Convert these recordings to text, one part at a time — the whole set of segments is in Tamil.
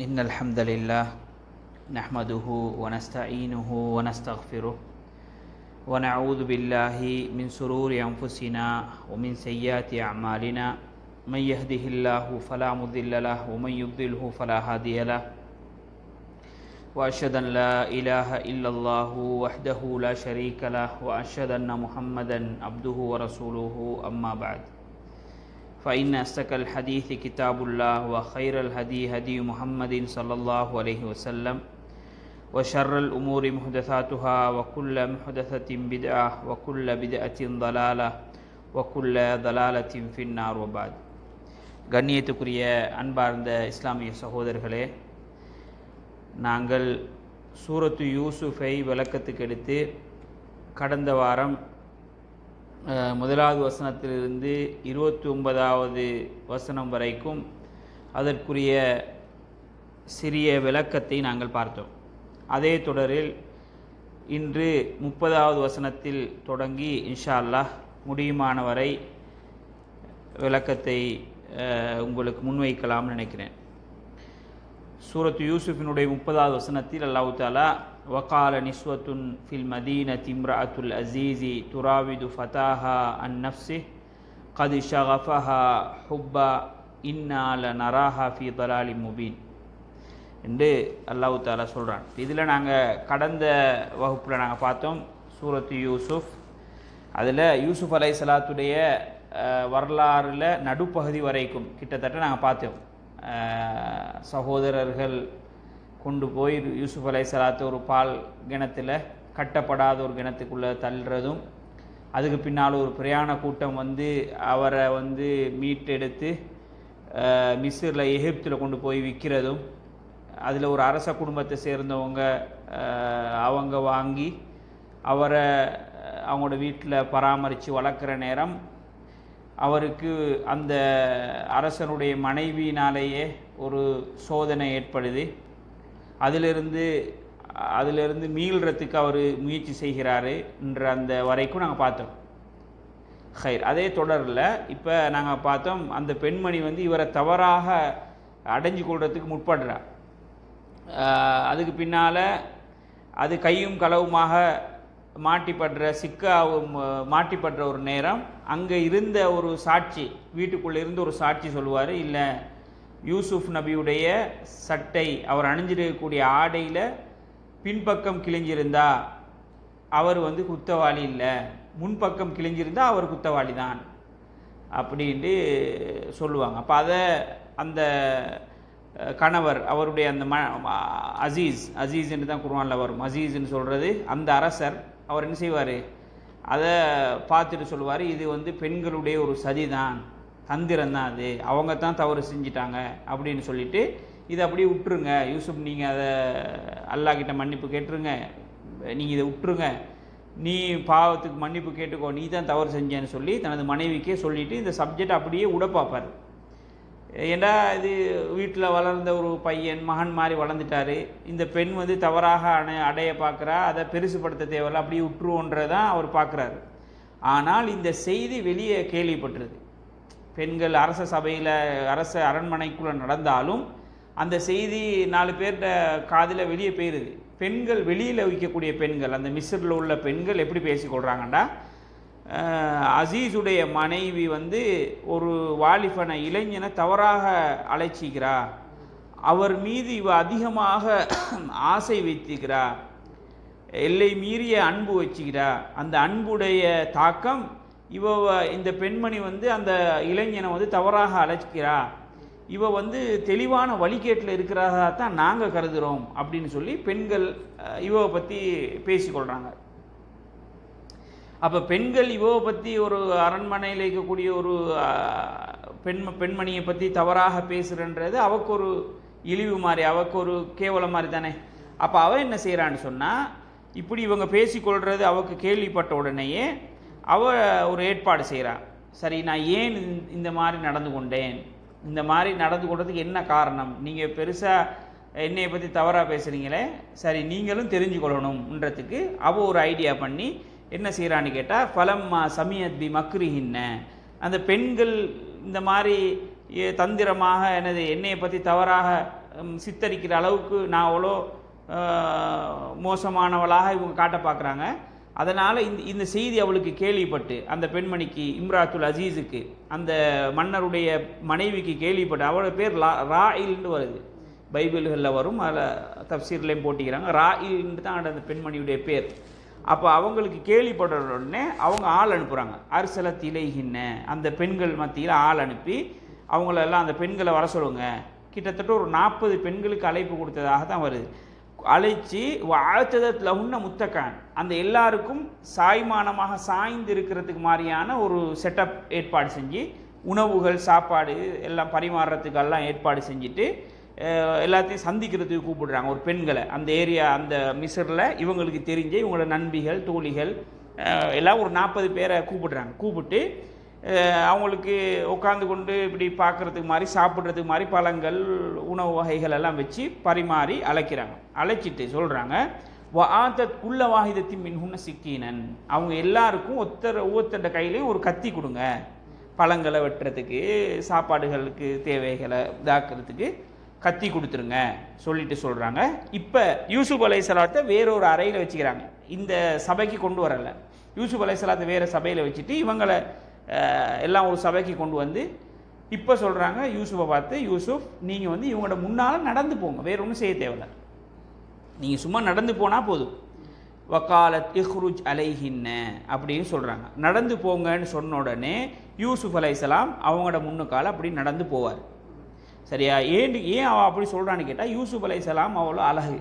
إن الحمد لله نحمده ونستعينه ونستغفره ونعوذ بالله من سرور أنفسنا ومن سيئات أعمالنا. من يهده الله فلا مضل له ومن يضلله فلا هادي له. وأشهد أن لا إله إلا الله وحده لا شريك له وأشهد أن محمدا عبده ورسوله. أما بعد فإن أصدق الحديث كتاب الله وخير الهدي هدي محمد صلى الله عليه وسلم وشر الأمور محدثاتها وكل محدثة بدعة وكل بدعة ضلالة وكل ضلالة في النار وبعد கண்ணியத்துக்குரிய அன்பார்ந்த இஸ்லாமிய சகோதரர்களே நாங்கள் சூரத்து யூசுஃபை விளக்கத்துக்கு எடுத்து கடந்த வாரம் அஹ், முதலாவது வசனத்திலிருந்து இருபத்தி ஒன்பதாவது வசனம் வரைக்கும் அதற்குரிய சிறிய விளக்கத்தை நாங்கள் பார்த்தோம். அதே தொடரில் இன்று முப்பதாவது வசனத்தில் தொடங்கி இன்ஷா அல்லாஹ் முடியுமான வரை விளக்கத்தை உங்களுக்கு முன்வைக்கலாம்னு நினைக்கிறேன். சூரத்து யூசுஃபினுடைய முப்பதாவது வசனத்தில் அல்லாஹு தாலா وقال நிஸ்வத்துன் في المدينة امرأة அசீசி துராவிது ஃபதாஹா அன் நஃப்சி قد شغفها ஹுப்பா இன்னால நராஹா ஃபி தலாலி முபீன் என்று அல்லாஹு தாலா சொல்கிறான் இதில் நாங்கள் கடந்த வகுப்பில் நாங்கள் பார்த்தோம் சூரத்து யூசுஃப். அதில் யூசுஃப் அலை சலாத்துடைய வரலாறில் நடுப்பகுதி வரைக்கும் கிட்டத்தட்ட நாங்கள் பார்த்தோம். சகோதரர்கள் கொண்டு போய் யூசுப் அலை சலாத்து ஒரு பால் கிணத்தில் கட்டப்படாத ஒரு கிணத்துக்குள்ளே தள்ளுறதும் அதுக்கு பின்னால் ஒரு பிரயாண கூட்டம் வந்து அவரை வந்து மீட்டெடுத்து மிஸ்ரில் எகிப்தில் கொண்டு போய் விற்கிறதும் அதில் ஒரு அரச குடும்பத்தை சேர்ந்தவங்க அவங்க வாங்கி அவரை அவங்களோட வீட்டில் பராமரித்து வளர்க்குற நேரம் அவருக்கு அந்த அரசனுடைய மனைவியினாலேயே ஒரு சோதனை ஏற்படுது. அதிலிருந்து அதிலிருந்து மீள்றதுக்கு அவர் முயற்சி செய்கிறாரு என்ற அந்த வரைக்கும் நாங்கள் பார்த்தோம். ஹைர். அதே தொடரில் இப்போ நாங்கள் பார்த்தோம் அந்த பெண்மணி வந்து இவரை தவறாக அடைஞ்சு கொள்றதுக்கு முற்படுறார் அதுக்கு பின்னால் அது கையும் களவுமாக மாட்டிப்படுற சிக்காவும் மாட்டிப்படுற ஒரு நேரம் அங்கே இருந்த ஒரு சாட்சி வீட்டுக்குள்ளே இருந்து ஒரு சாட்சி சொல்லுவார் இல்லை யூசுப் நபியுடைய சட்டை அவர் அணிஞ்சிருக்கக்கூடிய ஆடையில் பின்பக்கம் கிழிஞ்சிருந்தா அவர் வந்து குத்தவாளி இல்லை. முன்பக்கம் கிழிஞ்சிருந்தா அவர் குத்தவாளி தான் அப்படின்ட்டு சொல்லுவாங்க. அப்போ அதை அந்த கணவர் அவருடைய அந்த ம அசீஸ் அசீஸ் என்று தான் குருவானில் வரும். அசீஸ்ன்னு சொல்கிறது அந்த அரசர் அவர் என்ன செய்வார்? அதை பார்த்துட்டு சொல்லுவார். இது வந்து பெண்களுடைய ஒரு சதி தான் தந்திரம் தான் அது. அவங்க தான் தவறு செஞ்சிட்டாங்க அப்படின்னு சொல்லிட்டு இதை அப்படியே விட்டுருங்க. யூசுப் நீங்கள் அதை அல்லாஹ் கிட்ட மன்னிப்பு கேட்டுருங்க. நீங்கள் இதை விட்டுருங்க. நீ பாவத்துக்கு மன்னிப்பு கேட்டுக்கோ. நீ தான் தவறு செஞ்சேன்னு சொல்லி தனது மனைவிக்கே சொல்லிவிட்டு இந்த சப்ஜெக்ட் அப்படியே விட பார்ப்பார். ஏண்டா இது வீட்டில் வளர்ந்த ஒரு பையன் மகன் மாதிரி வளர்ந்துட்டாரு. இந்த பெண் வந்து தவறாக அணை அடைய பார்க்குறா. அதை பெருசுப்படுத்த தேவையில்ல. அப்படியே விட்டுருவோன்றதான் அவர் பார்க்குறாரு. ஆனால் இந்த செய்தி வெளியே கேள்விப்பட்டிருது பெண்கள் அரச சபையில் அரச அரண்மனைக்குள்ளே நடந்தாலும் அந்த செய்தி நாலு பேர்கிட்ட காதில் வெளியே போயிடுது பெண்கள் வெளியில் வைக்கக்கூடிய பெண்கள் அந்த மிஸ்ரில் உள்ள பெண்கள் எப்படி பேசிக்கொள்கிறாங்கண்டா அசீஸுடைய மனைவி வந்து ஒரு வாலிபனை இளைஞனை தவறாக அழைச்சிக்கிறா. அவர் மீது இவ அதிகமாக ஆசை வைத்திருக்கிறா. எல்லை மீறிய அன்பு வச்சுக்கிறா. அந்த அன்புடைய தாக்கம் இவ இந்த பெண்மணி வந்து அந்த இளைஞனை வந்து தவறாக அழைச்சிக்கிறா இவ வந்து தெளிவான வழிகேட்டில் இருக்கிறதா தான் நாங்கள் கருதுகிறோம் அப்படின்னு சொல்லி பெண்கள் இவவை பற்றி பேசிக்கொள்கிறாங்க அப்போ பெண்கள் இவவை பற்றி ஒரு அரண்மனையில் இருக்கக்கூடிய ஒரு பெண் பெண்மணியை பற்றி தவறாக பேசுகிறன்றது அவக்கு ஒரு இழிவு மாதிரி அவக்கு ஒரு கேவலம் மாதிரி தானே. அப்போ அவன் என்ன செய்கிறான்னு சொன்னால் இப்படி இவங்க பேசிக்கொள்கிறது அவக்கு கேள்விப்பட்ட உடனேயே அவ ஒரு ஏற்பாடு செய்கிறா சரி நான் ஏன் இந்த- மாதிரி நடந்து கொண்டேன்? இந்த மாதிரி நடந்து கொண்டதுக்கு என்ன காரணம்? நீங்கள் பெருசாக என்னையை பற்றி தவறாக பேசுகிறீங்களே சரி நீங்களும் தெரிஞ்சுக்கொள்ளணும்ன்றதுக்கு அவள் ஒரு ஐடியா பண்ணி என்ன செய்கிறான்னு கேட்டால் ஃபலம் சமியத் பி மக்ரிஹின்ன. அந்த பெண்கள் இந்த மாதிரி ஏ- தந்திரமாக எனது என்னையை பற்றி தவறாக சித்தரிக்கிற அளவுக்கு நான் அவ்வளோ மோசமானவளாக இவங்க காட்ட பார்க்குறாங்க அதனால் இந்த இந்த செய்தி அவளுக்கு கேள்விப்பட்டு அந்த பெண்மணிக்கு இம்ராத்துல் அசீஸுக்கு அந்த மன்னருடைய மனைவிக்கு கேள்விப்பட்டு அவளோட பேர் லா ராயில்னு வருது. பைபிள்களில் வரும் அதில் தப்சீர்லேயும் போட்டிக்கிறாங்க. ராயில்னு தான் அந்த பெண்மணியுடைய பேர். அப்போ அவங்களுக்கு கேள்விப்பட்ட உடனே அவங்க ஆள் அனுப்புகிறாங்க அரசலத் இலைகின்ன அந்த பெண்கள் மத்தியில் ஆள் அனுப்பி அவங்களெல்லாம் அந்த பெண்களை வர சொல்லுங்க. கிட்டத்தட்ட ஒரு நாற்பது பெண்களுக்கு அழைப்பு கொடுத்ததாக தான் வருது. அழைச்சி அழைச்சதத்தில் லகுன்ன முத்தக்கான் அந்த எல்லாருக்கும் சாய்மானமாக சாய்ந்து இருக்கிறதுக்கு மாதிரியான ஒரு செட்டப் ஏற்பாடு செஞ்சு உணவுகள் சாப்பாடு எல்லாம் பரிமாறுறதுக்கெல்லாம் ஏற்பாடு செஞ்சுட்டு எல்லாத்தையும் சந்திக்கிறதுக்கு கூப்பிடுறாங்க. ஒரு பெண்களை. அந்த ஏரியா அந்த மிசரில் இவங்களுக்கு தெரிஞ்ச இவங்களோட நண்பிகள் தோழிகள் எல்லாம் ஒரு நாற்பது பேரை கூப்பிடுறாங்க. கூப்பிட்டு அவங்களுக்கு உட்காந்து கொண்டு இப்படி பார்க்குறதுக்கு மாதிரி சாப்பிட்றதுக்கு மாதிரி பழங்கள் உணவு வகைகள் எல்லாம் வச்சு பரிமாறி அழைக்கிறாங்க. அழைச்சிட்டு சொல்கிறாங்க வாத்தத் குள்ள வாகிதத்தின் மின்ஹுன்ன சிக்கீனன். அவங்க எல்லாருக்கும் ஒருத்தர் ஒவ்வொருத்தர் கையிலையும் ஒரு கத்தி கொடுங்க. பழங்களை வெட்டுறதுக்கு சாப்பாடுகளுக்கு தேவைகளை இதாக்குறதுக்கு கத்தி கொடுத்துருங்க சொல்லிட்டு சொல்கிறாங்க இப்போ யூசுப் அலை சலாத்தை வேறொரு அறையில் வச்சுக்கிறாங்க. இந்த சபைக்கு கொண்டு வரலை. யூசுப் அலை சலாத்தை வேறு சபையில் வச்சுட்டு இவங்களை எல்லாம் ஒரு சபைக்கு கொண்டு வந்து இப்போ சொல்கிறாங்க யூசுஃபை பார்த்து யூசுஃப் நீங்கள் வந்து இவங்களோட முன்னால் நடந்து போங்க. வேறு ஒன்றும் செய்ய தேவையில்ல. நீங்கள் சும்மா நடந்து போனால் போதும். வக்காலத் இஹ்ருஜ் அலைஹின்ன அப்படின்னு சொல்கிறாங்க நடந்து போங்கன்னு சொன்ன உடனே யூசுப் அலைஹிஸ்ஸலாம் அவங்களோட முன்னுக்கால அப்படி நடந்து போவார். சரியா? ஏன் ஏன் அவள் அப்படி சொல்கிறான்னு கேட்டால் யூசுஃப் அலைஹிஸ்ஸலாம் அவ்வளோ அழகு.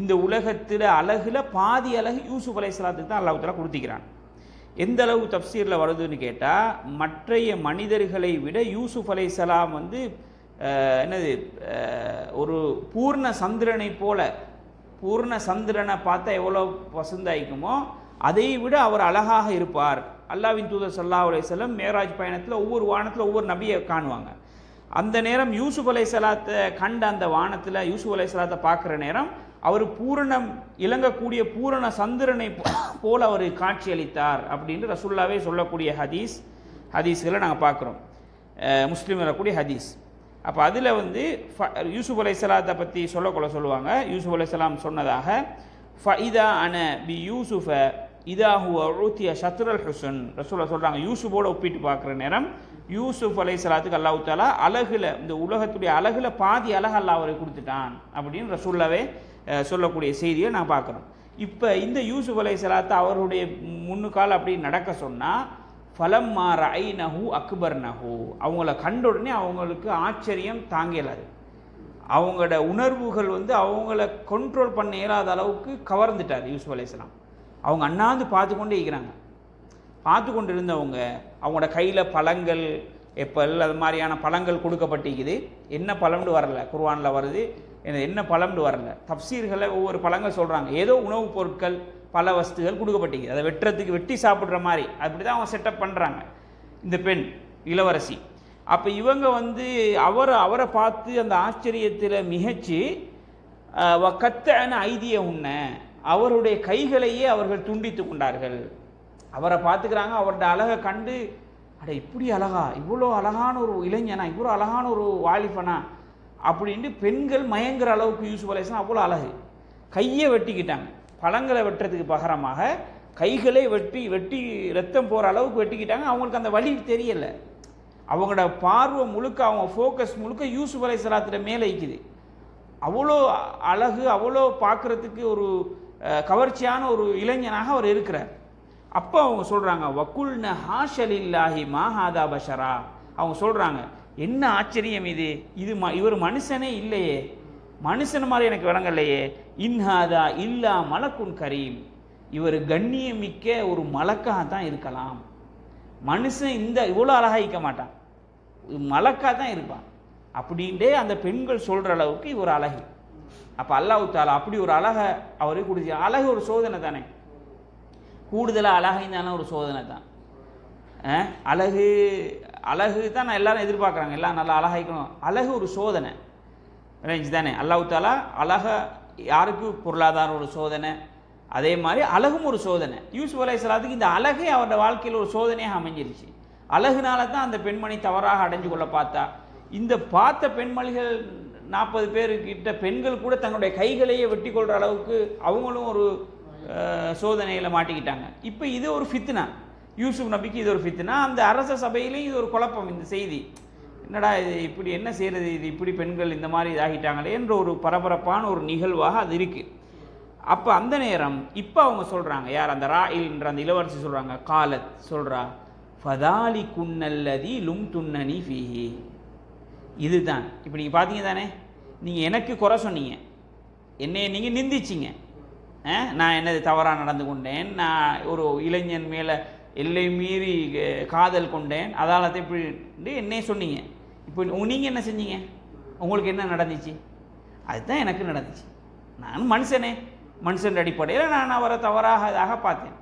இந்த உலகத்தில் அழகில் பாதி அழகு யூசுப் அலைஹிஸ்ஸலாத்துக்கு தான் அல்லாஹத்தில் தஆலா கொடுத்திக்கிறான் எந்த அளவு தப்சீரில் வருதுன்னு கேட்டால் மற்றைய மனிதர்களை விட யூசுஃபலே சலாம் வந்து என்னது ஒரு பூர்ண சந்திரனை போல பூர்ண சந்திரனை பார்த்தா எவ்வளோ வசந்தாய்க்குமோ அதை விட அவர் அழகாக இருப்பார். அல்லாவின் தூதர் சல்லா அலைஹி மேராஜ் பயணத்தில் ஒவ்வொரு வானத்தில் ஒவ்வொரு நபியை காணுவாங்க. அந்த நேரம் யூசுப் அலை சலாத்தை கண்ட அந்த வானத்தில் யூசுப் அலை சலாத்தை பார்க்குற நேரம் அவர் பூரணம் இலங்கக்கூடிய பூரண சந்திரனை போல் அவர் காட்சியளித்தார் அப்படின்னு ரசுல்லாவே சொல்லக்கூடிய ஹதீஸ் ஹதீஸ்களை நாங்கள் பார்க்குறோம். முஸ்லீம் வரக்கூடிய ஹதீஸ். அப்போ அதில் வந்து ஃப- யூசுப் அலை சலாத்தை பற்றி சொல்லக்கொள்ள சொல்லுவாங்க. யூசுப் அலை சலாம் சொன்னதாக ஃபஇதா அன பி யூசுஃப இதாஹு ஊத்திய ஷத்ரல் ஹுசன். ரசூலா சொல்கிறாங்க யூசுஃபோட ஒப்பிட்டு பார்க்குற நேரம் யூசுஃப் அலை சலாத்துக்கு அல்லாஹ் தாலா அழகில் இந்த உலகத்துடைய அழகில் பாதி அழகு அல்லாஹ் அவரை கொடுத்துட்டான். அப்படின்னு ரசூல்லாவே சொல்லக்கூடிய செய்தியை நான் பார்க்குறோம் இப்போ இந்த யூசுப் அலை சலாத்து அவருடைய முன்னுக்கால் அப்படி நடக்க சொன்னால் ஃபலம் மாற ஐ நஹு அக்பர் நஹு அவங்கள கண்ட உடனே அவங்களுக்கு ஆச்சரியம் தாங்கலாது அவங்களோட உணர்வுகள் வந்து அவங்கள கண்ட்ரோல் பண்ண இயலாத அளவுக்கு கவர்ந்துட்டார் யூசுப் அலையாம் அவங்க அண்ணாந்து பார்த்து கொண்டே இருக்கிறாங்க. பார்த்து கொண்டு இருந்தவங்க அவங்களோட கையில் பழங்கள் எப்பல் அது மாதிரியான பழங்கள் கொடுக்கப்பட்டிருக்குது என்ன பழம்னு வரல குர்வானில் வருது என்ன- என்ன பழம்னு வரல. தப்சீர்களை ஒவ்வொரு பழங்கள் சொல்கிறாங்க ஏதோ உணவுப் பொருட்கள் பல வஸ்துகள் கொடுக்கப்பட்டிருக்கு அதை வெட்டுறதுக்கு வெட்டி சாப்பிட்ற மாதிரி. அப்படி தான் அவங்க செட்டப் பண்ணுறாங்க இந்த பெண் இளவரசி. அப்போ இவங்க வந்து அவரை அவரை பார்த்து அந்த ஆச்சரியத்தில் மிகச்சு கத்தன ஐதிய உன்ன அவருடைய கைகளையே அவர்கள் துண்டித்து கொண்டார்கள். அவரை பார்த்துக்கிறாங்க. அவருடைய அழகை கண்டு அட இப்படி அழகா இவ்வளோ அழகான ஒரு இளைஞனா இவ்வளோ அழகான ஒரு வாலிபனா அப்படின்ட்டு பெண்கள் மயங்குற அளவுக்கு யூசுப் அவ்வளோ அழகு. கையை வெட்டிக்கிட்டாங்க. பழங்களை வெட்டுறதுக்கு பகரமாக கைகளை வெட்டி வெட்டி ரத்தம் போகிற அளவுக்கு வெட்டிக்கிட்டாங்க. அவங்களுக்கு அந்த வழி தெரியலை. அவங்களோட பார்வை முழுக்க அவங்க ஃபோக்கஸ் முழுக்க யூசுப் அலை சலாத்திர மேலே இருக்குது அவ்வளோ அழகு அவ்வளோ பார்க்குறதுக்கு ஒரு கவர்ச்சியான ஒரு இளைஞனாக அவர் இருக்கிறார். அப்போ அவங்க சொல்கிறாங்க வக்குல்ன ஹாஷலில்லாஹி மாஹாதா பஷரா. அவங்க சொல்கிறாங்க என்ன ஆச்சரியம் இது? இது ம இவர் மனுஷனே இல்லையே. மனுஷன் மாதிரி எனக்கு விளங்கலையே. இன்ஹாதா இல்லா மலக்குன் கரீம். இவர் கண்ணியமிக்க ஒரு மலக்காக தான் இருக்கலாம். மனுஷன் இந்த இவ்வளோ அழகாக இருக்க மாட்டான். மலக்கா தான் இருப்பான். அப்படின்ட்டே அந்த பெண்கள் சொல்கிற அளவுக்கு இவர் அழகு. அப்போ அல்லாஹ் தாலா அப்படி ஒரு அழகை அவருக்கு கொடுத்து அழகு ஒரு சோதனை தானே. கூடுதலாக அழகைந்தான ஒரு சோதனை தான். அழகு அழகு தான் நான் எல்லாரும் எதிர்பார்க்குறாங்க. எல்லாம் நல்லா அழகாய்க்கணும். அழகு ஒரு சோதனை. ரேஞ்ச் தானே? அல்லாஹ் தாலா அழக யாருக்கு பொருளாதார ஒரு சோதனை? அதே மாதிரி அழகும் ஒரு சோதனை. யூசுப் அலை சலாத்துக்கு இந்த அழகே அவரோட வாழ்க்கையில் ஒரு சோதனையாக அமைஞ்சிருச்சு. அழகுனால தான் அந்த பெண்மணி தவறாக அடைஞ்சு கொள்ள பார்த்தா. இந்த பார்த்த பெண்மணிகள் நாற்பது பேருக்கிட்ட பெண்கள் கூட தங்களுடைய கைகளையே வெட்டி கொள்கிற அளவுக்கு அவங்களும் ஒரு சோதனையில் மாட்டிக்கிட்டாங்க. இப்போ இது ஒரு ஃபித்னா. யூசுப் நபிக்கு இது ஒரு ஃபித்னா அந்த அரச சபையிலையும் இது ஒரு குழப்பம் இந்த செய்தி. என்னடா இது இப்படி என்ன செய்கிறது இது இப்படி பெண்கள் இந்த மாதிரி இதாகிட்டாங்களே என்ற ஒரு பரபரப்பான ஒரு நிகழ்வாக அது இருக்குது அப்போ அந்த நேரம் இப்போ அவங்க சொல்கிறாங்க யார் அந்த ராயில்ன்ற அந்த இளவரசி சொல்கிறாங்க காலத் சொல்கிறா ஃபதாலி குன்னல்லதி லும் துன்னனி ஃபீஹி. இதுதான். இப்போ நீங்கள் பார்த்தீங்க தானே? நீங்கள் எனக்கு குறை சொன்னீங்க. என்னையை நீங்கள் நிந்திச்சிங்க. நான் என்னது தவறாக நடந்து கொண்டேன் நான் ஒரு இளைஞன் மேலே எல்லை மீறி காதல் கொண்டேன். அதாலத்தை இப்படி என்னைய சொன்னீங்க. இப்போ நீங்கள் என்ன செஞ்சீங்க? உங்களுக்கு என்ன நடந்துச்சு? அதுதான் எனக்கு நடந்துச்சு. நான் மனுஷனே. மனுஷன் அடிப்படையில் நான் அவரை தவறாக இதாக பார்த்தேன்.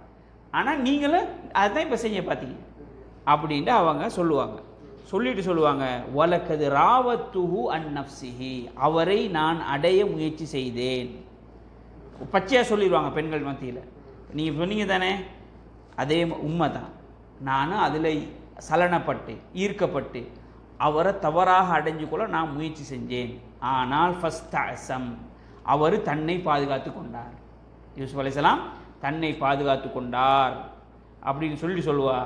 ஆனால் நீங்களும் அதுதான் இப்போ செய்ய பார்த்தீங்க அப்படின்ட்டு அவங்க சொல்லுவாங்க. சொல்லிட்டு சொல்லுவாங்க வழக்கது ராவத்துஹு அன் நஃப்சிஹி. அவரை நான் அடைய முயற்சி செய்தேன். பச்சையாக சொல்லிடுவாங்க பெண்கள் மத்தியில். நீங்கள் சொன்னீங்க தானே? அதே உண்மை தான் நானும் அதில் சலனப்பட்டு ஈர்க்கப்பட்டு அவரை தவறாக அடைஞ்சு கொள்ள நான் முயற்சி செஞ்சேன். ஆனால் ஃபஸ்ட் அசம் அவர் தன்னை பாதுகாத்து கொண்டார். யூசுப் அலிசலாம் தன்னை பாதுகாத்து கொண்டார். அப்படின்னு சொல்லி சொல்லுவா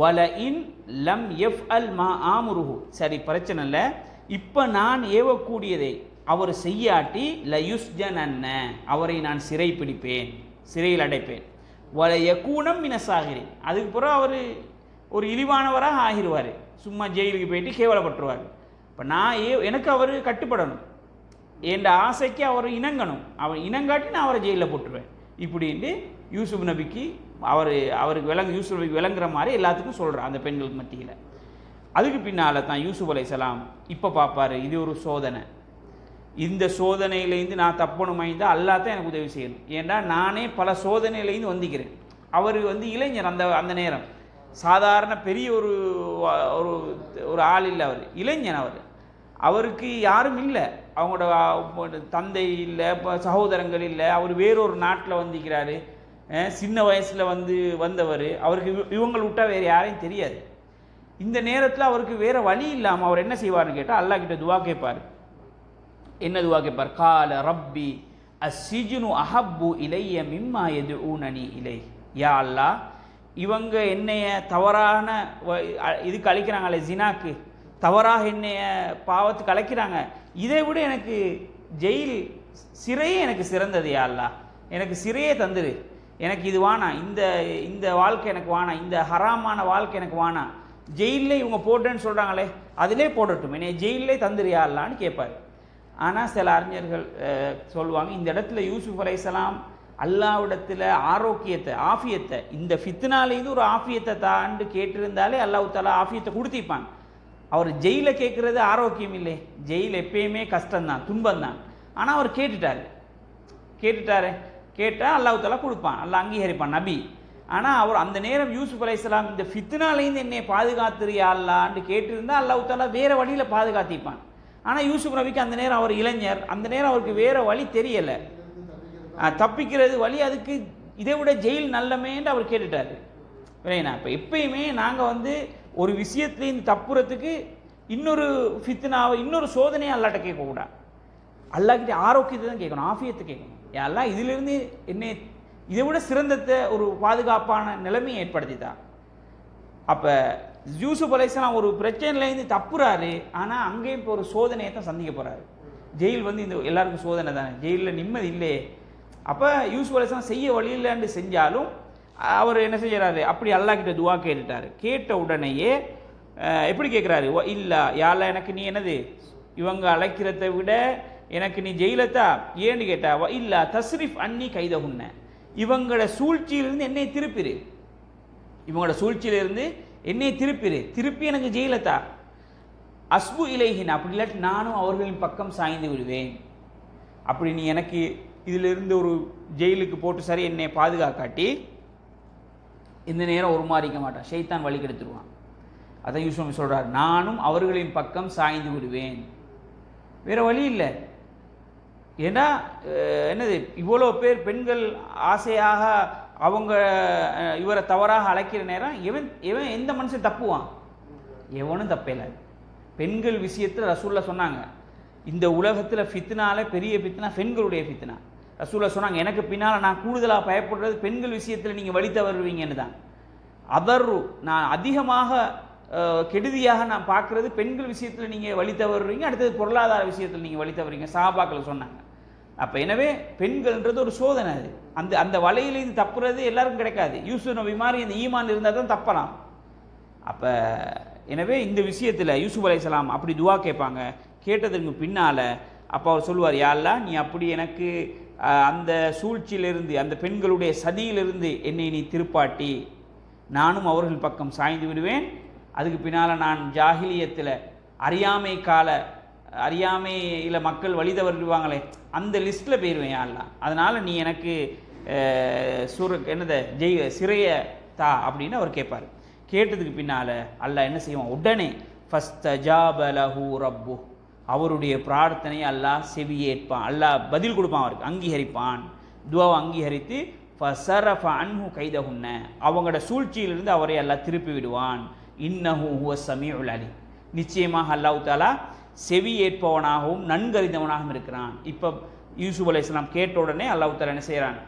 வல இன் லம் எஃப் அல் மா ஆமுருஹு. சரி பிரச்சனை இல்லை. இப்போ நான் ஏவக்கூடியதை அவர் செய்யாட்டி லயுஸ்ஜன் அன்ன அவரை நான் சிறை பிடிப்பேன் சிறையில் அடைப்பேன். வல யக்கூனம் மினசாகிறேன் அதுக்கு பிறகு அவர் ஒரு இழிவானவராக ஆகிருவார். சும்மா ஜெயிலுக்கு போயிட்டு கேவலப்பட்டுருவார். இப்போ நான் ஏ எனக்கு அவர் கட்டுப்படணும். என் ஆசைக்கு அவர் இணங்கணும். அவர் இணங்காட்டி நான் அவரை ஜெயிலில் போட்டுருவேன். இப்படின்ட்டு யூசுப் நபிக்கு அவர் அவருக்கு விளங்கு யூசுப் நபிக்கு விளங்குற மாதிரி எல்லாத்துக்கும் சொல்கிறார் அந்த பெண்களுக்கு மத்தியில். அதுக்கு பின்னால் தான் யூசுப் சலாம் இப்போ பார்ப்பாரு இது ஒரு சோதனை. இந்த சோதனையிலேருந்து நான் தப்பணுமாய்ந்தா அல்லாஹ் தான் எனக்கு உதவி செய்யணும். ஏன்னா நானே பல சோதனையிலேருந்து வந்திக்கிறேன் அவர் வந்து இளைஞர் அந்த அந்த நேரம். சாதாரண பெரிய ஒரு ஒரு ஒரு ஆள் இல்லை அவர். இளைஞன் அவர். அவருக்கு யாரும் இல்லை. அவங்களோட தந்தை இல்லை இப்போ சகோதரங்கள் இல்லை. அவர் வேறொரு நாட்டில் வந்திக்கிறாரு சின்ன வயசில் வந்து வந்தவர். அவருக்கு இவங்களை விட்டால் வேறு யாரையும் தெரியாது. இந்த நேரத்தில் அவருக்கு வேறு வழி இல்லாமல் அவர் என்ன செய்வார்னு கேட்டால் அல்லாஹ் கிட்ட துவா கேட்பார். என்னதுவா கேட்பார் கால ரப்பி அசிஜுனு அஹப்பு இலைய மிம்மா எது ஊனனி இலை. யா அல்லா இவங்க என்னைய தவறான இதுக்கு அழைக்கிறாங்களே ஜினாக்கு. தவறாக என்னைய பாவத்துக்கு அழைக்கிறாங்க. இதை விட எனக்கு ஜெயில் சிறையே எனக்கு சிறந்தது யா அல்லா. எனக்கு சிறையே தந்துரு எனக்கு இது வானா. இந்த இந்த வாழ்க்கை எனக்கு வானா. இந்த ஹராமான வாழ்க்கை எனக்கு வானா. ஜெயிலே இவங்க போட்டேன்னு சொல்கிறாங்களே அதிலே போடட்டும். என்னை ஜெயிலே தந்துரியா அல்லான்னு கேட்பார் ஆனால் சில அறிஞர்கள் சொல்லுவாங்க இந்த இடத்துல யூசுப் அலைசலாம் அல்லாவிடத்தில் ஆரோக்கியத்தை ஆஃபியத்தை இந்த ஃபித்னாலேருந்து ஒரு ஆஃபியத்தை தாண்டு கேட்டிருந்தாலே அல்லாஹ் தாலா ஆஃபியத்தை கொடுத்திப்பான். அவர் ஜெயில கேட்குறது ஆரோக்கியம் இல்லை. ஜெயில் எப்பயுமே கஷ்டம்தான் துன்பம்தான். ஆனால் அவர் கேட்டுட்டார். கேட்டுட்டாரு. கேட்டால் அல்லாஹ் தாலா கொடுப்பான். அல்லாஹ் அங்கீகரிப்பான் நபி. ஆனால் அவர் அந்த நேரம் யூசுப் அலையாம் இந்த ஃபித்னாலேருந்து என்னை பாதுகாத்துறியா அல்லான்னு கேட்டிருந்தால் அல்லாஹ் தாலா வேறு வழியில் பாதுகாத்திப்பான். ஆனால் யூசுப் நபிக்கு அந்த நேரம் அவர் இளைஞர். அந்த நேரம் அவருக்கு வேறு வழி தெரியலை. தப்பிக்கிறது வழி அதுக்கு இதை விட ஜெயில் நல்லமேன்னு அவர் கேட்டுட்டார். இல்லைண்ணா இப்போ எப்பயுமே நாங்கள் வந்து ஒரு விஷயத்துலேருந்து தப்புறத்துக்கு இன்னொரு ஃபித்னாவை இன்னொரு சோதனையை அல்லாட்ட கேட்கக்கூடாது அல்லாஹ்கிட்ட ஆரோக்கியத்தை தான் கேட்கணும் ஆஃபியத்தை கேட்கணும். எல்லாம் இதிலிருந்து என்னை இதை விட சிறந்தத்தை ஒரு பாதுகாப்பான நிலைமையை ஏற்படுத்திதான் அப்போ யூசுப் அலைசலாம் ஒரு பிரச்சனையிலேருந்து தப்புறாரு ஆனால் அங்கேயும் இப்போ ஒரு சோதனையை தான் சந்திக்க போகிறாரு ஜெயில் வந்து இந்த எல்லாருக்கும் சோதனை தானே ஜெயிலில் நிம்மதி இல்லையே. அப்போ யூசுப் அலைசலாம் செய்ய வழி இல்லைன்னு செஞ்சாலும் அவர் என்ன செய்கிறாரு அப்படி அல்லாஹ் கிட்ட துவா கேட்டுட்டார். கேட்ட உடனேயே எப்படி கேட்குறாரு இல்லை யாழ எனக்கு நீ என்னது? இவங்க அழைக்கிறத விட எனக்கு நீ ஜெயிலத்தா? ஏன்னு கேட்டா இல்லை தஸ்ரிஃப் அன்னி கைதகுன்ன இவங்களோட சூழ்ச்சியிலிருந்து என்னை திருப்பிரு. இவங்களோட சூழ்ச்சியிலிருந்து என்னை திருப்பிரு. திருப்பி எனக்கு ஜெயிலத்தா? அஸ்பு இலைஹின் அப்படி இல்லாட்டி நானும் அவர்களின் பக்கம் சாய்ந்து விடுவேன். அப்படி நீ எனக்கு இதிலிருந்து ஒரு ஜெயிலுக்கு போட்டு சரி என்னை பாதுகாக்காட்டி இந்த நேரம் ஒரு மாறிக்க மாட்டான். ஷைத்தான் வழி கெடுத்துருவான். அதான் யூஸ்வாமி சொல்றார் நானும் அவர்களின் பக்கம் சாய்ந்து விடுவேன். வேற வழி இல்லை. ஏன்னா என்னது இவ்வளோ பேர் பெண்கள் ஆசையாக அவங்க இவரை தவறாக அழைக்கிற நேரம் இவன் இவன் எந்த மனுஷன் தப்புவான்? எவனும் தப்பேல பெண்கள் விஷயத்தில் ரசூலில் சொன்னாங்க இந்த உலகத்தில் ஃபித்னால பெரிய ஃபித்னா பெண்களுடைய ஃபித்னா. ரசூலில் சொன்னாங்க எனக்கு பின்னால் நான் கூடுதலாக பயப்படுறது பெண்கள் விஷயத்தில் நீங்கள் வழி தவறுவீங்கன்னு தான். அதர்ரு நான் அதிகமாக கெடுதியாக நான் பார்க்குறது பெண்கள் விஷயத்தில் நீங்கள் வழி தவறுறீங்க அடுத்தது பொருளாதார விஷயத்தில் நீங்கள் வழி தவறுறீங்க சாபாக்கள் சொன்னாங்க. அப்போ எனவே பெண்கள்ன்றது ஒரு சோதனை அது. அந்த அந்த வலையிலேருந்து தப்புறது எல்லாருக்கும் கிடைக்காது. யூசுப் நபி மாதிரி இந்த ஈமான் இருந்தால் தான் தப்பலாம். அப்போ எனவே இந்த விஷயத்தில் யூசுப் அலைஹிஸ்ஸலாம் அப்படி துவா கேட்பாங்க. கேட்டதுக்கு பின்னால். அப்போ அவர் சொல்லுவார் யாழ்லா நீ அப்படி எனக்கு அந்த சூழ்ச்சியிலிருந்து அந்த பெண்களுடைய சதியிலிருந்து என்னை நீ திருப்பாட்டி. நானும் அவர்கள் பக்கம் சாய்ந்து விடுவேன். அதுக்கு பின்னால் நான் ஜாகிலியத்தில் அறியாமை கால அறியாமையில் மக்கள் வழி தவறிடுவாங்களே அந்த லிஸ்ட்டில் போயிடுவேன் யாழ்லா அதனால் நீ எனக்கு சூர என்னது ஜெய் சிறைய தா அப்படின்னு அவர் கேட்பார் கேட்டதுக்கு பின்னால் அல்லாஹ் என்ன செய்வான்? உடனே ஃபஸ்தஜாப லஹு ரப்பு. அவருடைய பிரார்த்தனையை அல்லாஹ் செவியேற்பான். அல்லாஹ் பதில் கொடுப்பான் அவருக்கு அங்கீகரிப்பான். துவாவை அங்கீகரித்து ஃபசரஃப அன்ஹு கைதகுன்ன அவங்களோட சூழ்ச்சியிலிருந்து அவரை அல்லாஹ் திருப்பி விடுவான். இன்னஹூ ஹுவ சமீ உலாலி நிச்சயமாக அல்லாஹ் தாலா செவி ஏற்பவனாகவும் நன்கறிந்தவனாகவும் இருக்கிறான். இப்போ யூசுப் அலைஹிஸ்ஸலாம் கேட்ட உடனே அல்லாஹ் என்ன செய்கிறான்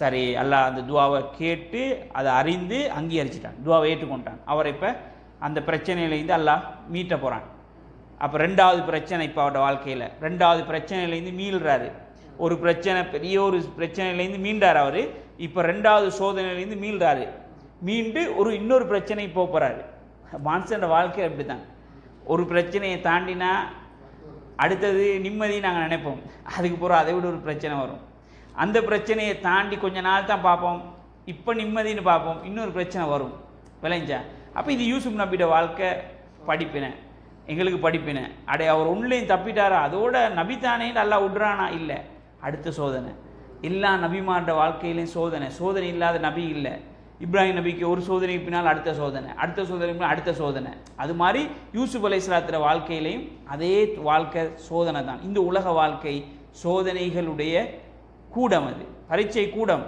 சரி அல்லாஹ் அந்த துவாவை கேட்டு அதை அறிந்து அங்கீகரிச்சிட்டான். துவாவை ஏற்றுக்கொண்டான். அவரை இப்போ அந்த பிரச்சனையிலேருந்து அல்லாஹ் மீட்ட போகிறான் அப்போ ரெண்டாவது பிரச்சனை இப்போ அவரோட வாழ்க்கையில். ரெண்டாவது பிரச்சனையிலேருந்து மீள்றாரு. ஒரு பிரச்சனை பெரிய ஒரு பிரச்சனையிலேருந்து மீண்டார் அவர். இப்போ ரெண்டாவது சோதனையிலேருந்து மீள்றாரு. மீண்டு ஒரு இன்னொரு பிரச்சனை போக போகிறாரு மான்சனோட வாழ்க்கை அப்படி தான் ஒரு பிரச்சனையை தாண்டினா அடுத்தது நிம்மதி நாங்கள் நினைப்போம். அதுக்கு பிறகு அதை விட ஒரு பிரச்சனை வரும். அந்த பிரச்சனையை தாண்டி கொஞ்ச நாள் தான் பார்ப்போம். இப்போ நிம்மதின்னு பார்ப்போம். இன்னொரு பிரச்சனை வரும். விளைஞ்சா. அப்போ இது யூசுப் நபியோட வாழ்க்கை படிப்பினை. எங்களுக்கு படிப்பினை. அடே அவர் ஒன்றுலையும் தப்பிட்டாரா? அதோட நபித்தானே நல்லா விட்றானா இல்லை. அடுத்த சோதனை. எல்லா நபிமாரோட வாழ்க்கையிலையும் சோதனை. சோதனை இல்லாத நபி இல்லை. இப்ராஹிம் நபிக்கு ஒரு சோதனைக்கு பின்னால் அடுத்த சோதனை அடுத்த சோதனைக்கு பின்னால் அடுத்த சோதனை. அது மாதிரி யூசுப் அலைஹிஸ்ஸலாத்துற வாழ்க்கையிலையும் அதே வாழ்க்கை சோதனை தான். இந்த உலக வாழ்க்கை சோதனைகளுடைய கூடம் அது பரீட்சை கூடம்.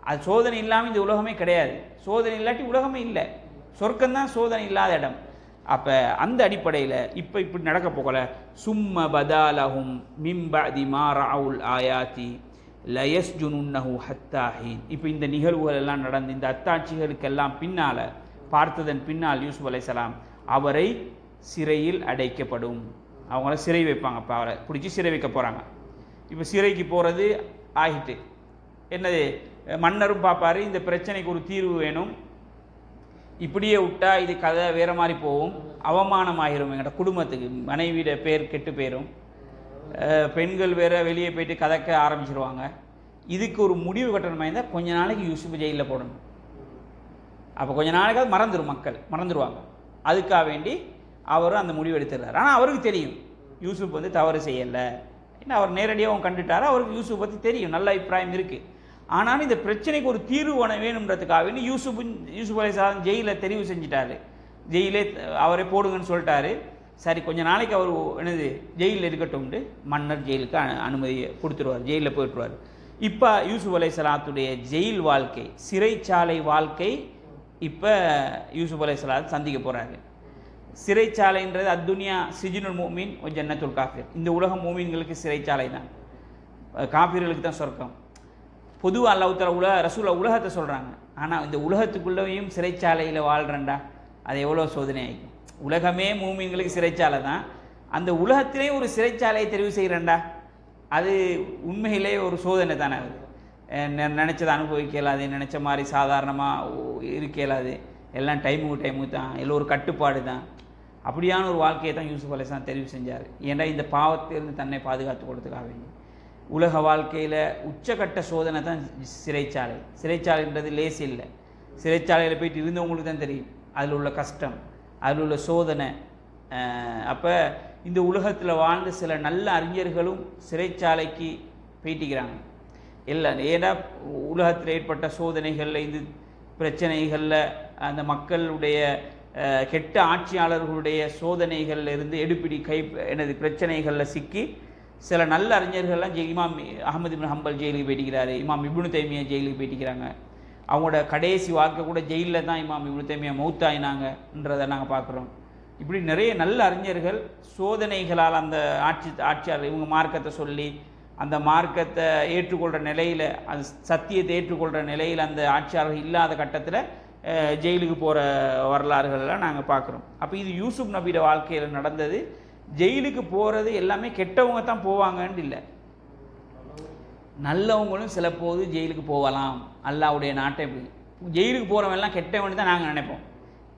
அது சோதனை இல்லாமல் இந்த உலகமே கிடையாது. சோதனை இல்லாட்டி உலகமே இல்லை. சொர்க்கம்தான் சோதனை இல்லாத இடம். அப்போ அந்த அடிப்படையில் இப்போ இப்படி நடக்க போகல. சும்ம பதாலகும் மிம்பதி மாராவுல் ஆயாத்தி. லயஸ் ஜுனுன்னஹு ஹத்தாஹீன் இப்போ இந்த நிகழ்வுகள் எல்லாம் நடந்து இந்த அத்தாட்சிகளுக்கெல்லாம் பின்னால் பார்த்ததன் பின்னால் யூசுப் அலைசலாம் அவரை சிறையில் அடைக்கப்படும். அவங்கள சிறை வைப்பாங்க இப்போ அவரை பிடிச்சி சிறை வைக்க போகிறாங்க இப்போ சிறைக்கு போகிறது ஆகிட்டு என்னது மன்னரும் பார்ப்பாரு இந்த பிரச்சனைக்கு ஒரு தீர்வு வேணும். இப்படியே விட்டா இது கதை வேற மாதிரி போகும் அவமானமாகிரும் எங்கள்கிட்ட குடும்பத்துக்கு மனைவியோட பேர் கெட்டு போயிடும் பெண்கள் வேறு வெளியே போயிட்டு கதைக்க ஆரம்பிச்சிருவாங்க. இதுக்கு ஒரு முடிவு கட்டணமாக இருந்தால் கொஞ்ச நாளைக்கு யூசுப் ஜெயிலில் போடணும். அப்போ கொஞ்ச நாளைக்காவது மறந்துடும் மக்கள் மறந்துடுவாங்க அதுக்காக வேண்டி அவரும் அந்த முடிவு எடுத்துடுறாரு. ஆனால் அவருக்கு தெரியும் யூசுப் வந்து தவறு செய்யலை. ஏன்னா அவர் நேரடியாக கண்டுட்டாரு அவருக்கு யூசுப் பற்றி தெரியும் நல்ல அபிப்பிராயம் இருக்குது ஆனாலும் இந்த பிரச்சனைக்கு ஒரு தீர்வு வன வேணுன்றதுக்காக வேண்டி யூசுப் யூசுப் அலைசாதம் ஜெயிலில் தெரிவு செஞ்சிட்டாரு. ஜெயிலே அவரே போடுங்கன்னு சொல்லிட்டாரு. சரி கொஞ்ச நாளைக்கு அவர் என்னது ஜெயிலில் இருக்கட்டும்ட்டு மன்னர் ஜெயிலுக்கு அனு அனுமதி கொடுத்துருவார் ஜெயிலில் போயிட்டுருவார். இப்போ யூசுப் அலைசலாத்துடைய ஜெயில் வாழ்க்கை சிறைச்சாலை வாழ்க்கை இப்போ யூசுப் அலைசலாத் சந்திக்க போகிறாரு சிறைச்சாலைன்றது அத்துனியா சிஜினுல் மூமின் ஒரு ஜன்னத்துல் காஃபிர். இந்த உலகம் மூமின்களுக்கு சிறைச்சாலை தான் காஃபிர்களுக்கு தான் சொர்க்கம். பொதுவாக அல்லாஹ்வுத்தஆலா உலக ரசூல உலகத்தை சொல்கிறாங்க ஆனால் இந்த உலகத்துக்குள்ளேயும் சிறைச்சாலையில் வாழ்கிறேன்டா அது எவ்வளோ சோதனை ஆகிக்கும் உலகமே மூமின்களுக்கு சிறைச்சாலை தான். அந்த உலகத்திலே ஒரு சிறைச்சாலையை தெரிவு செய்கிறேன்டா. அது உண்மையிலே ஒரு சோதனை தானே அது. அஹ் நெ- அனுபவிக்க இயலாது நினச்ச மாதிரி சாதாரணமாக இருக்க இயலாது. எல்லாம் டைமுக்கு டைமுக்கு தான் எல்லாம் ஒரு கட்டுப்பாடு தான். அப்படியான ஒரு வாழ்க்கையை தான் யூசுப் அலைஹிஸ்ஸலாம் தெரிவு செஞ்சார். ஏன்னா இந்த பாவத்திலிருந்து தன்னை பாதுகாத்து கொடுத்துக்காக வேண்டி. உலக வாழ்க்கையில் உச்சக்கட்ட சோதனை தான் சிறைச்சாலை. சிறைச்சாலைன்றது லேஸ் இல்லை. சிறைச்சாலையில் போயிட்டு இருந்தவங்களுக்கு தான் தெரியும். அதில் உள்ள கஷ்டம். அதில் உள்ள சோதனை அப்போ இந்த உலகத்தில் வாழ்ந்த சில நல்ல அறிஞர்களும் சிறைச்சாலைக்கு போயிட்டிக்கிறாங்க இல்லை ஏன்னா உலகத்தில் ஏற்பட்ட சோதனைகளில் இந்த பிரச்சனைகளில் அந்த மக்களுடைய கெட்ட ஆட்சியாளர்களுடைய சோதனைகளில் இருந்து எடுப்பிடி கை எனது பிரச்சனைகளில் சிக்கி சில நல்ல அறிஞர்கள்லாம் ஜெய் இமாம் அகமது இப்னு ஹம்பல் ஜெயிலுக்கு போயிட்டிருக்கிறாரு இமாம் இபுனு தைமியா ஜெயிலுக்கு போயிட்டிருக்கிறாங்க. அவங்களோட கடைசி வாழ்க்கை கூட ஜெயிலில் தான் இமாம் இப்னு தைமியா மௌத்தாயினாங்கன்றதை நாங்கள் பார்க்குறோம். இப்படி நிறைய நல்ல அறிஞர்கள் சோதனைகளால் அந்த ஆட்சி ஆட்சியாளர் இவங்க மார்க்கத்தை சொல்லி அந்த மார்க்கத்தை ஏற்றுக்கொள்கிற நிலையில் அந்த சத்தியத்தை ஏற்றுக்கொள்கிற நிலையில் அந்த ஆட்சியாளர்கள் இல்லாத கட்டத்தில் ஜெயிலுக்கு போகிற வரலாறுகளெல்லாம் நாங்கள் பார்க்குறோம். அப்போ இது யூசுப் நபியோட வாழ்க்கையில் நடந்தது. ஜெயிலுக்கு போகிறது எல்லாமே கெட்டவங்க தான் போவாங்கன்னு இல்லை. நல்லவங்களும் சில போது ஜெயிலுக்கு போகலாம். அல்லாவுடைய நாட்டை இப்படி ஜெயிலுக்கு போகிறவன்லாம் கெட்டவனு தான் நாங்கள் நினைப்போம்.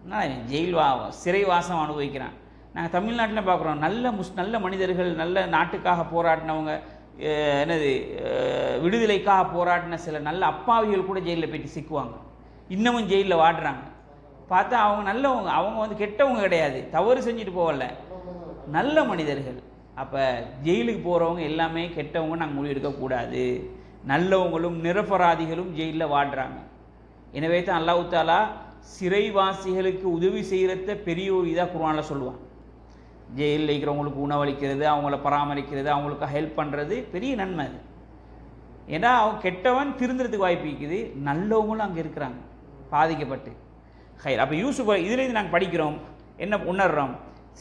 என்ன ஜெயில் வா சிறை வாசம் அனுபவிக்கிறான். நாங்கள் தமிழ்நாட்டில் பார்க்குறோம் நல்ல முஸ் நல்ல மனிதர்கள் நல்ல நாட்டுக்காக போராடினவங்க என்னது விடுதலைக்காக போராடின சில நல்ல அப்பாவிகள் கூட ஜெயிலில் போயிட்டு சிக்குவாங்க. இன்னமும் ஜெயிலில் வாடுறாங்க. பார்த்தா அவங்க நல்லவங்க அவங்க வந்து கெட்டவங்க கிடையாது. தவறு செஞ்சுட்டு போகல. நல்ல மனிதர்கள். அப்போ ஜெயிலுக்கு போகிறவங்க எல்லாமே கெட்டவங்க நாங்கள் முடிவெடுக்கக்கூடாது நல்லவங்களும் நிரபராதிகளும் ஜெயிலில் வாடுறாங்க எனவே தான் அல்லாஹ் தாலா சிறைவாசிகளுக்கு உதவி செய்கிறத பெரிய ஒரு இதாக குருவானில் சொல்லுவான் ஜெயிலில் இருக்கிறவங்களுக்கு உணவளிக்கிறது அவங்கள பராமரிக்கிறது அவங்களுக்கு ஹெல்ப் பண்ணுறது பெரிய நன்மை அது. ஏன்னா அவன் கெட்டவன் திருந்துறதுக்கு வாய்ப்பு இருக்குது. நல்லவங்களும் அங்கே இருக்கிறாங்க. பாதிக்கப்பட்டு. ஹை அப்போ யூசுஃப் இதுலேருந்து நாங்கள் படிக்கிறோம். என்ன உணர்றோம்?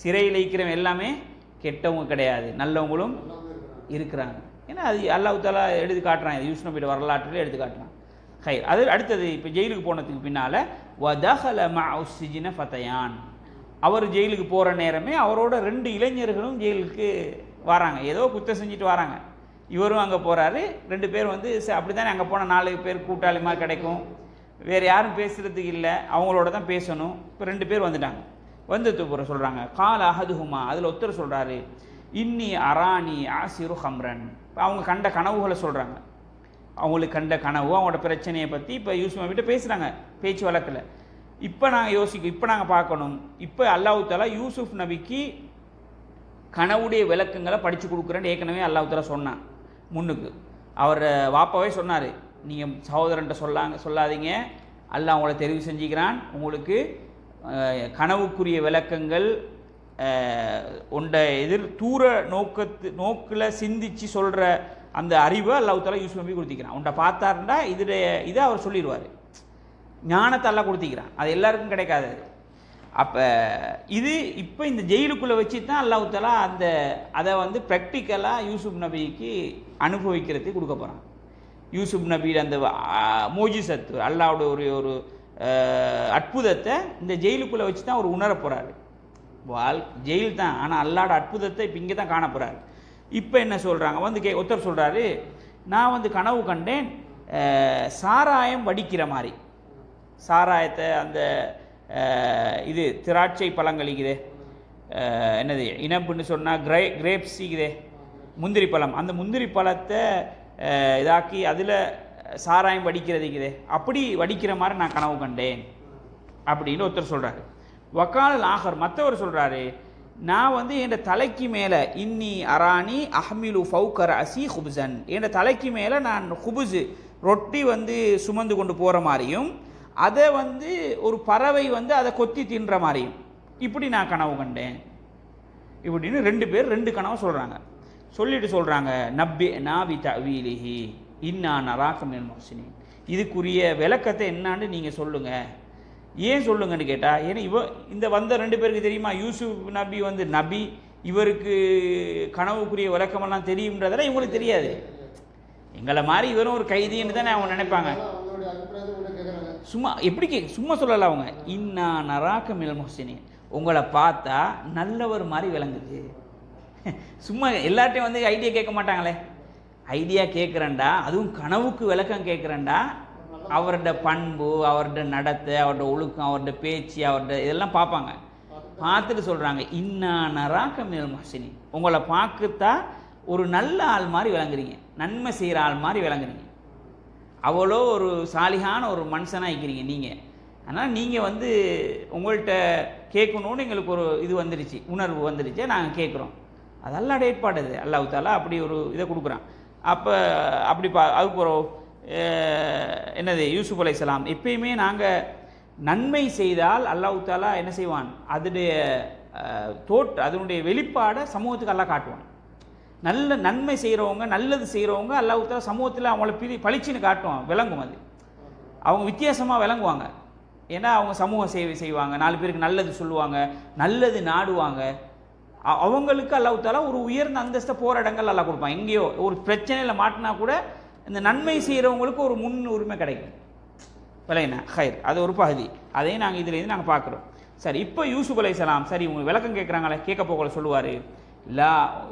சிறையில் இருக்கிறவன் எல்லாமே கெட்டவங்க கிடையாது நல்லவங்களும் இருக்கிறாங்க. ஏன்னா அது அல்லாஹ் தாலா எடுத்து காட்டுறான் இது யூஸ் நபியோட வரலாற்றில் எடுத்து காட்டுறான். ஹை அது அடுத்தது இப்போ ஜெயிலுக்கு போனதுக்கு பின்னால் வதஹல மசிஜின ஃபத்தையான் அவர் ஜெயிலுக்கு போகிற நேரமே அவரோட ரெண்டு இளைஞர்களும் ஜெயிலுக்கு வராங்க. ஏதோ குத்தம் செஞ்சுட்டு வராங்க. இவரும் அங்கே போகிறாரு ரெண்டு பேர் வந்து அப்படி தானே அங்கே போன நாலு பேர் கூட்டாளிமாக கிடைக்கும். வேறு யாரும் பேசுகிறதுக்கு இல்லை. அவங்களோட தான் பேசணும். இப்போ ரெண்டு பேர் வந்துட்டாங்க. வந்தது அப்புறம் சொல்கிறாங்க கால அஹதுஹுமா அதில் ஒருத்தர் சொல்கிறாரு இன்னி அராணி ஆசிரு ஹம்ரன் இப்போ அவங்க கண்ட கனவுகளை சொல்கிறாங்க அவங்களுக்கு கண்ட கனவு அவங்களோட பிரச்சனையை பற்றி இப்போ யூசுஃப் நபிகிட்ட பேசுகிறாங்க பேச்சு வழக்கில் இப்போ நாங்கள் யோசிக்கும் இப்போ நாங்கள் பார்க்கணும். இப்போ அல்லாஹ் தாலா யூசுஃப் நபிக்கு கனவுடைய விளக்கங்களை படித்து கொடுக்குறேன்னு ஏற்கனவே அல்லாஹ் சொன்னான் முன்னுக்கு. அவர் வாப்பாவே சொன்னார் நீங்கள் சகோதரன்ட்ட சொல்லாங்க சொல்லாதீங்க. அல்லாஹ் அவங்கள தெரிவு செஞ்சுக்கிறான். உங்களுக்கு கனவுக்குரிய விளக்கங்கள் உண்ட எதிர் தூர நோக்கத்து நோக்கில் சிந்தித்து சொல்கிற அந்த அறிவை அல்லாஹ் யூஸ் நபி கொடுத்திக்கிறான் உன்ட்ட பார்த்தாருண்டா இதுடைய இதை அவர் சொல்லிடுவார் ஞானத்தை எல்லாம் கொடுத்திக்கிறான் அது எல்லாருக்கும் கிடைக்காது. அப்போ இது இப்போ இந்த ஜெயிலுக்குள்ளே வச்சு தான் அல்லாஹ் அந்த அதை வந்து ப்ராக்டிக்கலாக யூசுப் நபிக்கு அனுபவிக்கிறதுக்கு கொடுக்க போகிறான் யூசுப் நபியில் அந்த மோஜிசத்து அல்லாவோட ஒரு ஒரு அற்புதத்தை இந்த ஜெயிலுக்குள்ளே வச்சு தான் அவர் உணர போகிறாரு வாழ் ஜெயில் தான் ஆனால் அல்லாட அற்புதத்தை இப்போ இங்கே தான் காண போகிறாரு இப்போ என்ன சொல்கிறாங்க வந்து கே ஒருத்தர் சொல்கிறாரு நான் வந்து கனவு கண்டேன் சாராயம் வடிக்கிற மாதிரி. சாராயத்தை அந்த இது திராட்சை பழங்களிக்குதே என்னது இனப்புன்னு சொன்னால் கிரே கிரேப்ஸிக்குதே முந்திரி பழம். அந்த முந்திரி பழத்தை இதாக்கி அதில் சாராயம் வடிக்கிறதுக்குது. அப்படி வடிக்கிற மாதிரி நான் கனவு கண்டேன். அப்படின்னு ஒருத்தர் சொல்கிறாரு வக்கால் ஆகர் மற்றவர் சொல்கிறாரு நான் வந்து என் தலைக்கு மேலே இன்னி அராணி அஹ்மிலு ஃபவுக்கர் அசி ஹுப்சன். என் தலைக்கு மேலே நான் ஹுபுஸு ரொட்டி வந்து சுமந்து கொண்டு போகிற மாதிரியும் அதை வந்து ஒரு பறவை வந்து அதை கொத்தி தின்ற மாதிரியும். இப்படி நான் கனவு கண்டேன். இப்படின்னு ரெண்டு பேர் ரெண்டு கனவு சொல்கிறாங்க சொல்லிட்டு சொல்கிறாங்க நப்பி நாவி தவீலிஹி இன்னா நராக்கமில் மொஹ்சினின் இதுக்குரிய விளக்கத்தை என்னான்னு நீங்கள் சொல்லுங்கள் ஏன் சொல்லுங்கன்னு கேட்டால் ஏன்னா இவ இந்த வந்த ரெண்டு பேருக்கு தெரியுமா? யூசுப் நபி வந்து நபி இவருக்கு கனவுக்குரிய விளக்கமெல்லாம் தெரியுன்றதெல்லாம் இவங்களுக்கு தெரியாது. எங்களை மாதிரி இவரும் ஒரு கைதின்னு தானே அவங்க நினைப்பாங்க. சும்மா எப்படி கே சும்மா சொல்லலை அவங்க. இன்னா நராக்க மில் முஹ்சினின் உங்களை பார்த்தா நல்லவர் மாதிரி விளங்குது. சும்மா எல்லார்ட்டையும் வந்து ஐடியா கேட்க மாட்டாங்களே. ஐடியா கேட்குறேன்டா அதுவும் கனவுக்கு விளக்கம் கேட்குறேன்டா அவரோட பண்பு அவரோட நடத்தை அவரோட ஒழுக்கம் அவரோட பேச்சு அவரோட இதெல்லாம் பார்ப்பாங்க. பார்த்துட்டு சொல்கிறாங்க இன்னா நராக்க மில் முஹ்சினின் உங்களை பார்க்கத்தா ஒரு நல்ல ஆள் மாதிரி விளங்குறீங்க. நன்மை செய்கிற ஆள் மாதிரி விளங்குறீங்க. அவ்வளோ ஒரு சாலிகான ஒரு மனுஷனாக இருக்கிறீங்க நீங்கள் ஆனால் நீங்கள் வந்து உங்கள்கிட்ட கேட்கணுன்னு எங்களுக்கு ஒரு இது வந்துருச்சு உணர்வு வந்துருச்சு நாங்கள் கேட்குறோம். அதெல்லாம் ஏற்பாடு அது. அல்லாஹ் தாலா அப்படி ஒரு இதை கொடுக்குறான். அப்போ அப்படி பா அதுக்கு ஒரு என்னது யூசுப் அலைஹிஸ்ஸலாம் எப்பயுமே நாங்கள் நன்மை செய்தால் அல்லாஹ் தாலா என்ன செய்வான்? அதனுடைய தோற்று தோற்ற அதனுடைய வெளிப்பாடை சமூகத்துக்கு அல்லாஹ் காட்டுவான். நல்ல நன்மை செய்கிறவங்க நல்லது செய்கிறவங்க அல்லாஹ் சமூகத்தில் அவங்கள பிரி பளிச்சுன்னு காட்டுவான் விளங்கும் அது. அவங்க வித்தியாசமாக விளங்குவாங்க. ஏன்னா அவங்க சமூக சேவை செய்வாங்க நாலு பேருக்கு நல்லது சொல்லுவாங்க நல்லது நாடுவாங்க. அவங்களுக்கு அல்லாஹ் தாலா ஒரு உயர்ந்த அந்தஸ்தை போகிற இடங்கள் அல்லாஹ் கொடுப்பான். எங்கேயோ ஒரு பிரச்சனையில் மாட்டினா கூட இந்த நன்மை செய்கிறவங்களுக்கு ஒரு முன் உரிமை கிடைக்கும் விளையினா ஹைர். அது ஒரு பகுதி. அதையும் நாங்கள் இதுலேருந்து நாங்கள் பார்க்குறோம் சரி இப்போ யூசுப் சலாம் சரி உங்களுக்கு விளக்கம் கேட்குறாங்களே கேட்க போகல சொல்லுவார். லா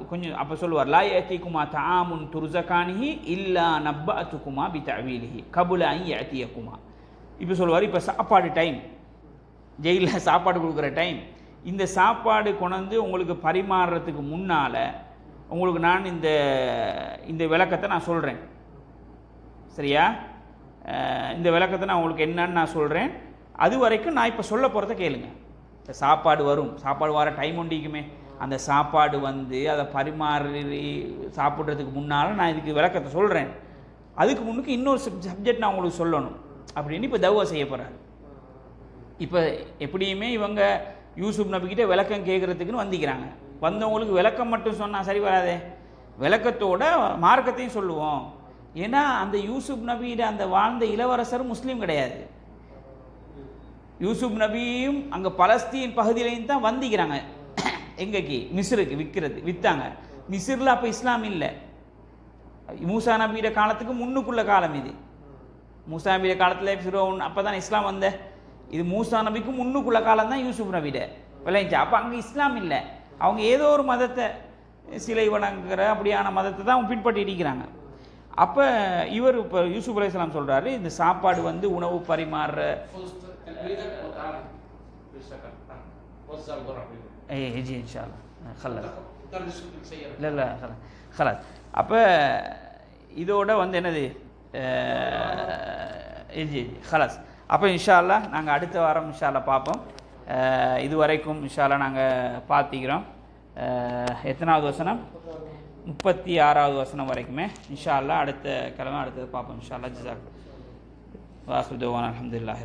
கொஞ்சம் அப்போ சொல்லுவார் லா ஏத்திக்குமா தாமுன் துருசகானிஹி இல்லா நப்பஅத்துக்குமா பி தவீலிஹி கபுல ஐ ஏத்தியக்குமா இப்போ சொல்லுவார் இப்போ சாப்பாடு டைம் ஜெயிலில் சாப்பாடு கொடுக்குற டைம் இந்த சாப்பாடு கொண்டு உங்களுக்கு பரிமாறுறதுக்கு முன்னால் உங்களுக்கு நான் இந்த இந்த விளக்கத்தை நான் சொல்கிறேன் சரியா? இந்த விளக்கத்தை நான் உங்களுக்கு என்னன்னு நான் சொல்கிறேன் அது வரைக்கும் நான் இப்போ சொல்ல போகிறத கேளுங்க. இந்த சாப்பாடு வரும். சாப்பாடு வர டைம் ஒண்டிக்குமே அந்த சாப்பாடு வந்து அதை பரிமாறி சாப்பிட்றதுக்கு முன்னால் நான் இதுக்கு விளக்கத்தை சொல்கிறேன் அதுக்கு முன்னுக்கு இன்னொரு சப்ஜெக்ட் நான் உங்களுக்கு சொல்லணும். அப்படின்னு இப்போ தவா செய்ய போகிறாரு இப்போ எப்படியுமே இவங்க யூசுப் நபிக்கிட்ட விளக்கம் கேட்குறதுக்குன்னு வந்திக்கிறாங்க. வந்தவங்களுக்கு விளக்கம் மட்டும் சொன்னால் சரி வராதே. விளக்கத்தோட மார்க்கத்தையும் சொல்லுவோம். ஏன்னா அந்த யூசுப் நபியிட அந்த வாழ்ந்த இளவரசர் முஸ்லீம் கிடையாது. யூசுப் நபியும் அங்கே பலஸ்தீன் பகுதியிலையும் தான் வந்திக்கிறாங்க. எங்கக்கு? மிஸ்ருக்கு விற்கிறது விற்றாங்க மிஸ்ரில் அப்போ இஸ்லாம் இல்லை. மூசா நபியோட காலத்துக்கு முன்னுக்குள்ள காலம் இது. மூசா நபியிட காலத்தில் ஃபிரோன் அப்போ தான் இஸ்லாம் வந்த. இது மூசா நபிக்கும் முன்னுக்குள்ள காலம் தான் யூசுப் நபிட. விளைஞ்சி. அப்போ அங்கே இஸ்லாம் இல்லை. அவங்க ஏதோ ஒரு மதத்தை சிலை வணங்குற அப்படியான மதத்தை தான் அவங்க பின்பற்றி இருக்கிறாங்க. அப்போ இவர் இப்போ யூசுப் அலி இஸ்லாம் சொல்கிறாரு இந்த சாப்பாடு வந்து உணவு பரிமாறுற இல்லை இல்லை ஹலாஸ் அப்போ இதோட வந்து என்னது? ஹலாஸ் அப்போ இன்ஷால்லா நாங்கள் அடுத்த வாரம் இன்ஷால்லா பார்ப்போம். இதுவரைக்கும் இது வரைக்கும் நாங்கள் பார்த்திக்கிறோம் எத்தனாவது வசனம்? முப்பத்தி ஆறாவது வசனம் வரைக்குமே இன்ஷால்லா அடுத்த கிழமை அடுத்தது பார்ப்போம் இன்ஷால்லா அல்லாஹ் ஜிசாக் வாசுதோவான் அலமதுல்லாஹி